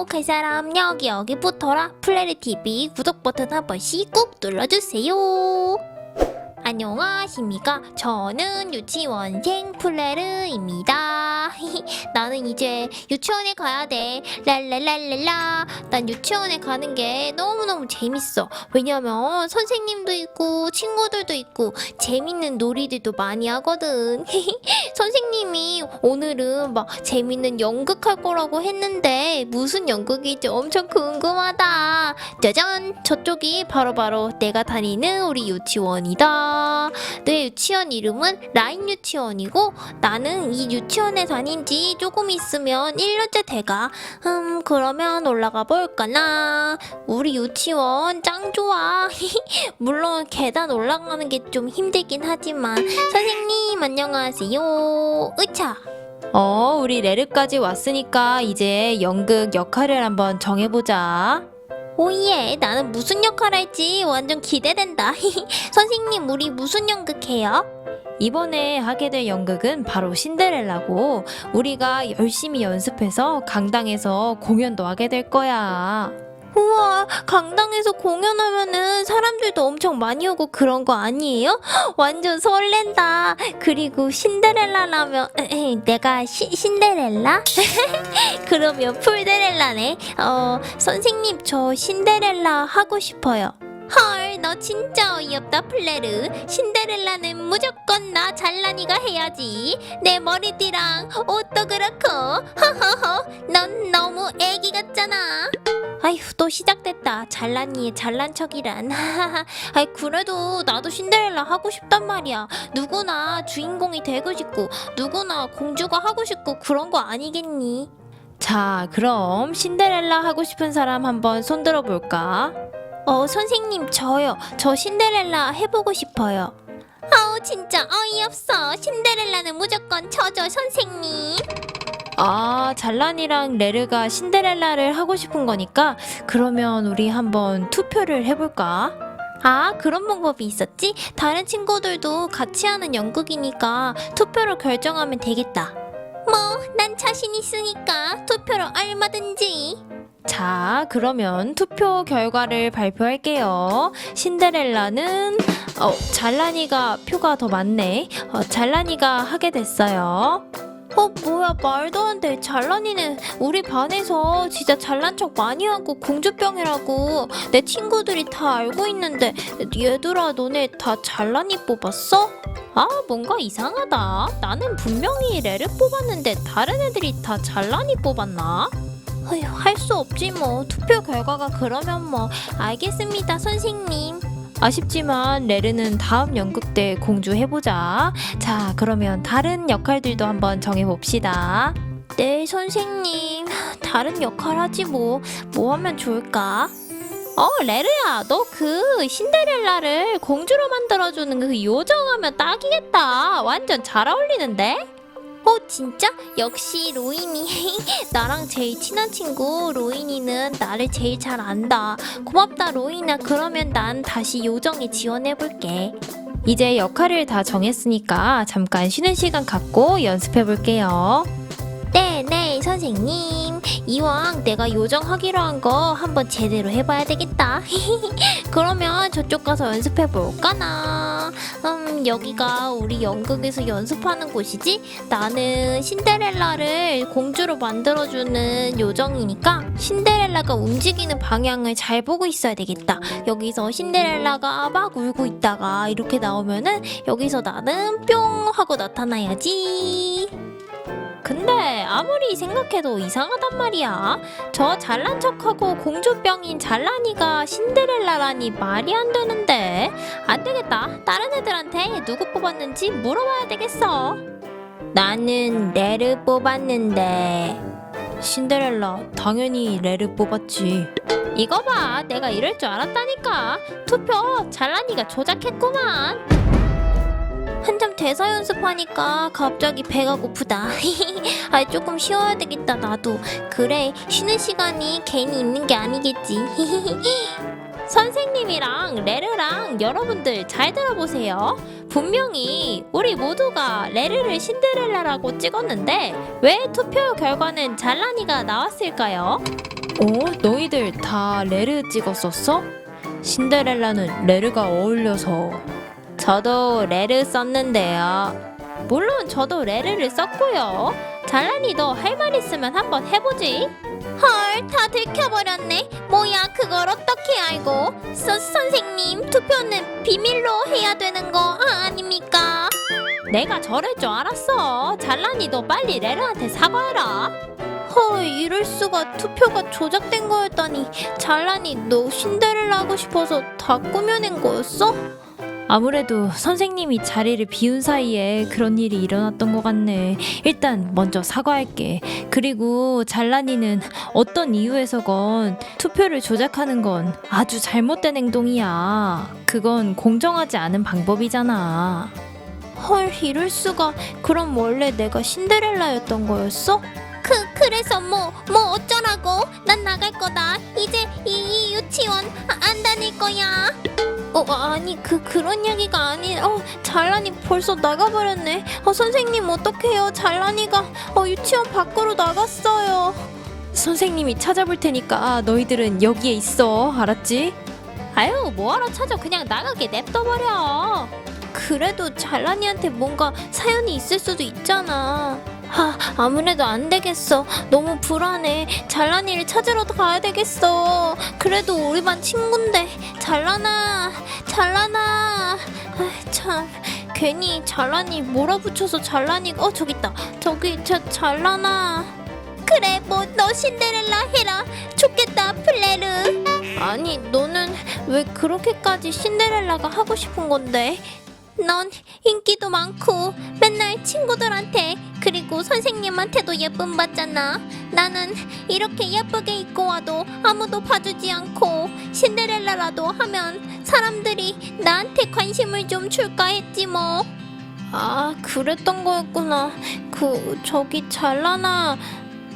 구독할 사람 여기 여기 붙어라 플레리 TV 구독 버튼 한 번씩 꾹 눌러주세요. 안녕하십니까? 저는 유치원생 플레르입니다. 나는 이제 유치원에 가야 돼. 랄랄랄랄라. 난 유치원에 가는 게 너무너무 재밌어. 왜냐면 선생님도 있고 친구들도 있고 재밌는 놀이들도 많이 하거든. 선생님이 오늘은 막 재밌는 연극 할 거라고 했는데 무슨 연극일지 엄청 궁금하다. 짜잔! 저쪽이 바로 바로 내가 다니는 우리 유치원이다. 내 유치원 이름은 라인 유치원이고 나는 이 유치원에 다닌 지 조금 있으면 1년째 돼가. 음, 그러면 올라가 볼까나. 우리 유치원 짱 좋아. 물론 계단 올라가는 게 좀 힘들긴 하지만 선생님 안녕하세요. 으차. 어, 우리 레르까지 왔으니까 이제 연극 역할을 한번 정해보자. 오예, 나는 무슨 역할 할지 완전 기대된다. 선생님, 우리 무슨 연극해요? 이번에 하게 될 연극은 바로 신데렐라고 우리가 열심히 연습해서 강당에서 공연도 하게 될 거야. 우와, 강당에서 공연하면은 사람들도 엄청 많이 오고 그런 거 아니에요? 완전 설렌다. 그리고 신데렐라라면 에헤, 내가 시, 신데렐라? 그러면 풀데렐라네. 어, 선생님 저 신데렐라 하고 싶어요. 헐, 너 진짜 어이없다, 플레르. 신데렐라는 무조건 나 잘난이가 해야지. 내 머리띠랑 옷도 그렇고. 허허허, 넌 너무 애기 같잖아. 아휴, 또 시작됐다. 잘난이의 잘난 척이란. 아이, 그래도 나도 신데렐라 하고 싶단 말이야. 누구나 주인공이 되고 싶고, 누구나 공주가 하고 싶고, 그런 거 아니겠니? 자, 그럼 신데렐라 하고 싶은 사람 한번 손들어 볼까? 어, 선생님, 저요. 저 신데렐라 해보고 싶어요. 아우, 진짜 어이없어. 신데렐라는 무조건 저죠, 선생님. 아, 잘란이랑 레르가 신데렐라를 하고 싶은 거니까 그러면 우리 한번 투표를 해볼까? 아, 그런 방법이 있었지? 다른 친구들도 같이 하는 연극이니까 투표로 결정하면 되겠다. 뭐, 난 자신 있으니까 투표로 얼마든지. 자, 그러면 투표 결과를 발표할게요. 신데렐라는 어, 잘란이가 표가 더 많네. 어, 잘란이가 하게 됐어요. 어, 뭐야, 말도 안 돼. 잘난이는 우리 반에서 진짜 잘난 척 많이 하고 공주병이라고 내 친구들이 다 알고 있는데 얘들아, 너네 다 잘난이 뽑았어? 아, 뭔가 이상하다. 나는 분명히 레를 뽑았는데 다른 애들이 다 잘난이 뽑았나? 할 수 없지 뭐. 투표 결과가 그러면 뭐. 알겠습니다, 선생님. 아쉽지만 레르는 다음 연극 때 공주 해보자. 자, 그러면 다른 역할들도 한번 정해봅시다. 네, 선생님. 다른 역할 하지 뭐. 뭐 하면 좋을까? 어, 레르야, 너 그 신데렐라를 공주로 만들어주는 그 요정하면 딱이겠다. 완전 잘 어울리는데? 어, 진짜? 역시 로인이. 나랑 제일 친한 친구 로인이는 나를 제일 잘 안다. 고맙다, 로인아. 그러면 난 다시 요정에 지원해볼게. 이제 역할을 다 정했으니까 잠깐 쉬는 시간 갖고 연습해 볼게요. 네, 네, 선생님. 이왕 내가 요정하기로 한 거 한번 제대로 해봐야 되겠다. 그러면 저쪽 가서 연습해 볼까나. 음, 여기가 우리 연극에서 연습하는 곳이지? 나는 신데렐라를 공주로 만들어주는 요정이니까 신데렐라가 움직이는 방향을 잘 보고 있어야 되겠다. 여기서 신데렐라가 막 울고 있다가 이렇게 나오면은 여기서 나는 뿅 하고 나타나야지. 근데 아무리 생각해도 이상하단 말이야. 저 잘난 척하고 공주병인 잘난이가 신데렐라라니 말이 안 되는데. 안 되겠다. 다른 애들한테 누구 뽑았는지 물어봐야 되겠어. 나는 레르 뽑았는데. 신데렐라, 당연히 레르 뽑았지. 이거 봐. 내가 이럴 줄 알았다니까. 투표 잘난이가 조작했구만. 한참 대사 연습하니까 갑자기 배가 고프다. 아, 조금 쉬어야 되겠다, 나도. 그래, 쉬는 시간이 괜히 있는 게 아니겠지. 선생님이랑 레르랑 여러분들 잘 들어보세요. 분명히 우리 모두가 레르를 신데렐라라고 찍었는데 왜 투표 결과는 잘란이가 나왔을까요? 어? 너희들 다 레르 찍었었어? 신데렐라는 레르가 어울려서 저도 레르 썼는데요 물론 저도 레르를 썼고요 너할말 있으면 한번 해보지 헐, 다 들켜버렸네. 뭐야, 그걸 어떻게 알고? 서, 선생님, 투표는 비밀로 해야 되는 거 아, 아닙니까? 내가 저럴 줄 알았어 너 빨리 레르한테 사과해라 헐, 이럴 수가 투표가 조작된 거였다니. 잘라니, 너 신데렐라 하고 싶어서 다 꾸며낸 거였어? 아무래도 선생님이 자리를 비운 사이에 그런 일이 일어났던 것 같네. 일단 먼저 사과할게. 그리고 잘란이는 어떤 이유에서건 투표를 조작하는 건 아주 잘못된 행동이야. 그건 공정하지 않은 방법이잖아. 헐, 이럴 수가. 그럼 원래 내가 신데렐라였던 거였어? 그 그래서 뭐 뭐 어쩌라고? 난 나갈 거다. 이제 이, 이 유치원 아, 안 다닐 거야. 어 아니 그 그런 얘기가 아니. 어 잘란이 벌써 나가버렸네. 어 선생님 어떡해요? 잘란이가 어 유치원 밖으로 나갔어요. 선생님이 찾아볼 테니까 너희들은 여기에 있어. 알았지? 아유 뭐하러 찾아? 그냥 나가게 냅둬버려. 그래도 잘란이한테 뭔가 사연이 있을 수도 있잖아. 아, 아무래도 안 되겠어. 너무 불안해. 잘란이를 찾으러 가야 되겠어. 그래도 우리 반 친구인데. 잘란아, 잘란아. 아, 참, 괜히 잘란이 몰아붙여서 잘란이가 어 저기 있다. 저기 저 잘란아. 그래, 뭐 너 신데렐라 해라. 좋겠다, 플레르. 아니, 너는 왜 그렇게까지 신데렐라가 하고 싶은 건데? 넌 인기도 많고 맨날 친구들한테 그리고 선생님한테도 예쁨 받잖아. 나는 이렇게 예쁘게 입고 와도 아무도 봐주지 않고 신데렐라라도 하면 사람들이 나한테 관심을 좀 줄까 했지 뭐. 아, 그랬던 거였구나. 그 저기 잘라나.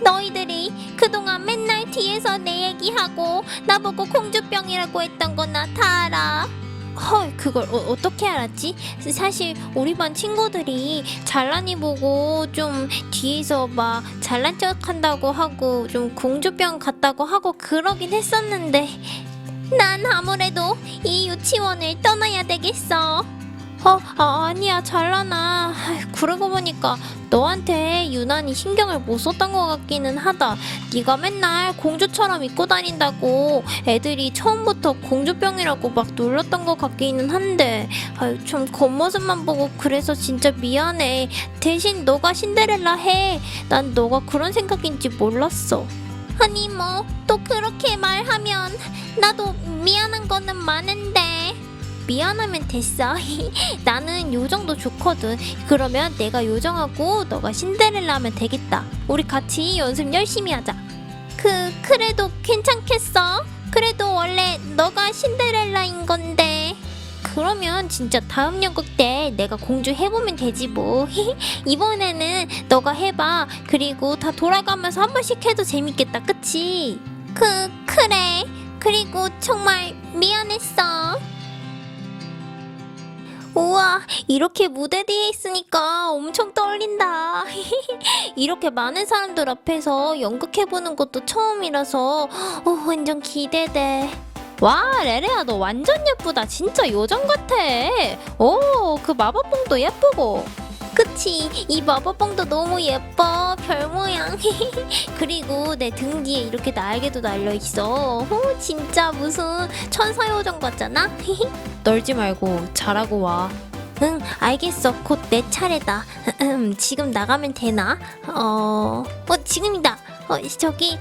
너희들이 그동안 맨날 뒤에서 내 얘기하고 나보고 공주병이라고 했던 거 나 다 알아. 헐 그걸 어, 떻게 알았지? 사실 우리 반 친구들이 잘난이 보고 좀 뒤에서 막 잘난 척한다고 하고 좀 공주병 같다고 하고 그러긴 했었는데 난 아무래도 이 유치원을 떠나야 되겠어. 어 아, 아니야 잘라나. 그러고 보니까 너한테 유난히 신경을 못 썼던 것 같기는 하다. 네가 맨날 공주처럼 입고 다닌다고 애들이 처음부터 공주병이라고 막 놀렸던 것 같기는 한데. 아유 좀 겉모습만 보고 그래서 진짜 미안해. 대신 너가 신데렐라 해 난 너가 그런 생각인지 몰랐어. 아니 뭐 또 그렇게 말하면 나도 미안한 거는 많은데 미안하면 됐어. 나는 요 정도 좋거든. 그러면 내가 요정하고 너가 신데렐라 하면 되겠다. 우리 같이 연습 열심히 하자. 그 그래도 괜찮겠어? 그래도 원래 너가 신데렐라인 건데. 그러면 진짜 다음 연극 때 내가 공주 해보면 되지 뭐. 이번에는 너가 해봐. 그리고 다 돌아가면서 한 번씩 해도 재밌겠다. 그치? 그 그래. 그리고 정말 미안했어. 우와, 이렇게 무대 뒤에 있으니까 엄청 떨린다. 이렇게 많은 사람들 앞에서 연극해보는 것도 처음이라서 어, 완전 기대돼. 와 레레야 너 완전 예쁘다. 진짜 요정 같아. 오 그 마법봉도 예쁘고. 그치, 이 마법봉도 너무 예뻐. 별 모양. 그리고 내 등 뒤에 이렇게 날개도 달려있어. 어, 진짜 무슨 천사요정 같잖아? 떨지 말고 잘하고 와. 응, 알겠어. 곧 내 차례다. 음, 지금 나가면 되나? 어, 어, 지금이다. 어, 저기,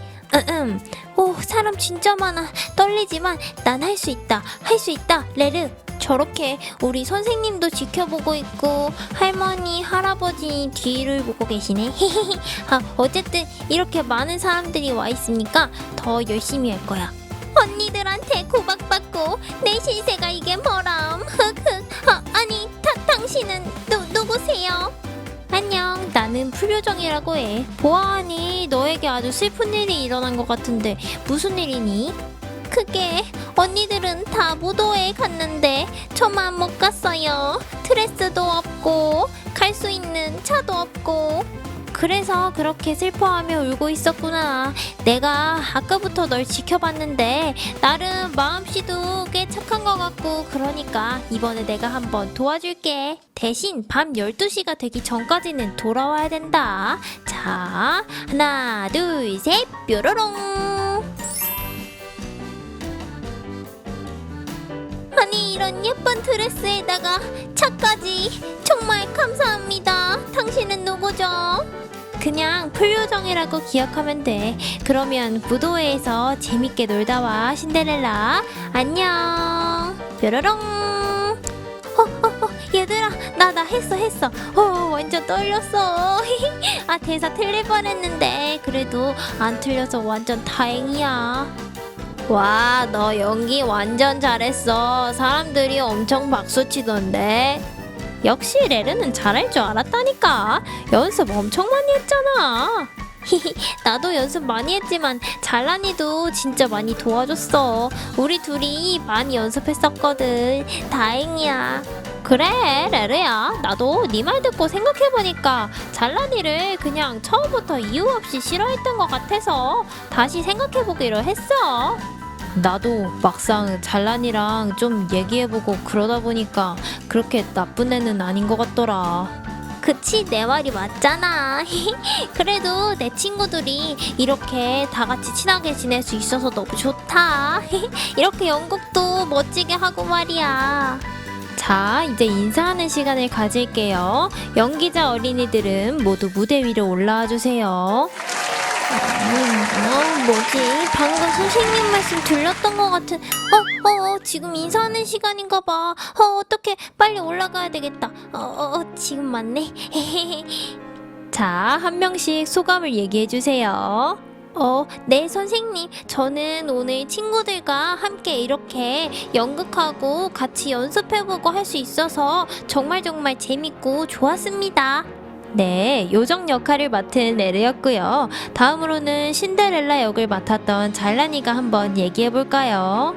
음, 오, 사람 진짜 많아. 떨리지만 난 할 수 있다. 할 수 있다. 레르. 저렇게 우리 선생님도 지켜보고 있고 할머니, 할아버지 뒤를 보고 계시네. 아, 어쨌든 이렇게 많은 사람들이 와 있으니까 더 열심히 할 거야. 언니들한테 구박받고 내 신세가 이게 뭐람 흑흑 아, 아니 다, 당신은 누, 누구세요? 안녕 나는 풀요정이라고 해 보아하니 너에게 아주 슬픈 일이 일어난 것 같은데 무슨 일이니? 그게 언니들은 다 무도회에 갔는데 저만 못 갔어요 드레스도 없고 갈 수 있는 차도 없고 그래서 그렇게 슬퍼하며 울고 있었구나. 내가 아까부터 널 지켜봤는데 나름 마음씨도 꽤 착한 것 같고 그러니까 이번에 내가 한번 도와줄게. 대신 밤 12시가 되기 전까지는 돌아와야 된다. 자, 하나, 둘, 셋, 뾰로롱. 아니 이런 예쁜 드레스에다가 차까지 정말 감사합니다. 당신은 누구죠? 그냥 풀요정이라고 기억하면 돼. 그러면 무도회에서 재밌게 놀다 와 신데렐라. 안녕. 뾰로롱. 어, 어, 어, 얘들아, 나, 나 했어, 했어. 어, 완전 떨렸어. 아, 대사 틀릴 뻔했는데. 그래도 안 틀려서 완전 다행이야. 와, 너 연기 완전 잘했어. 사람들이 엄청 박수 치던데. 역시 레르는 잘할 줄 알았다니까. 연습 엄청 많이 했잖아. 나도 연습 많이 했지만 잘란이도 진짜 많이 도와줬어. 우리 둘이 많이 연습했었거든. 다행이야. 그래, 레르야. 나도 네 말 듣고 생각해보니까 잘란이를 그냥 처음부터 이유 없이 싫어했던 것 같아서 다시 생각해보기로 했어. 나도 막상 잘란이랑 좀 얘기해보고 그러다 보니까 그렇게 나쁜 애는 아닌 것 같더라. 그치 내 말이 맞잖아 그래도 내 친구들이 이렇게 다 같이 친하게 지낼 수 있어서 너무 좋다 이렇게 연극도 멋지게 하고 말이야 자, 이제 인사하는 시간을 가질게요. 연기자 어린이들은 모두 무대 위로 올라와 주세요. 음, 어, 뭐지 방금 선생님 말씀 들렸던 것 같은 어, 어, 어 지금 인사하는 시간인가 봐 어 어떻게 빨리 올라가야 되겠다 어, 어, 어 지금 맞네 자, 한 명씩 소감을 얘기해 주세요. 어, 네, 선생님. 저는 오늘 친구들과 함께 이렇게 연극하고 같이 연습해보고 할 수 있어서 정말 정말 재밌고 좋았습니다. 네, 요정 역할을 맡은 레르였고요. 다음으로는 신데렐라 역을 맡았던 잘란이가 한번 얘기해 볼까요?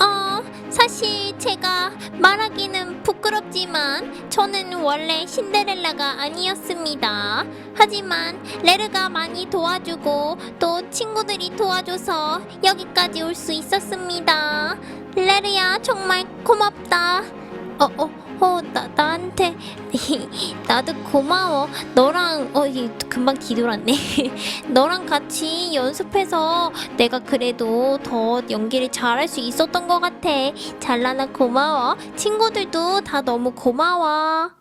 어, 사실 제가 말하기는 부끄럽지만 저는 원래 신데렐라가 아니었습니다. 하지만 레르가 많이 도와주고 또 친구들이 도와줘서 여기까지 올 수 있었습니다. 레르야 정말 고맙다. 어, 어, 어, 나, 나한테 나도 고마워. 너랑 어, 이 금방 뒤돌았네. 너랑 같이 연습해서 내가 그래도 더 연기를 잘할 수 있었던 것 같아. 잘라나 고마워. 친구들도 다 너무 고마워.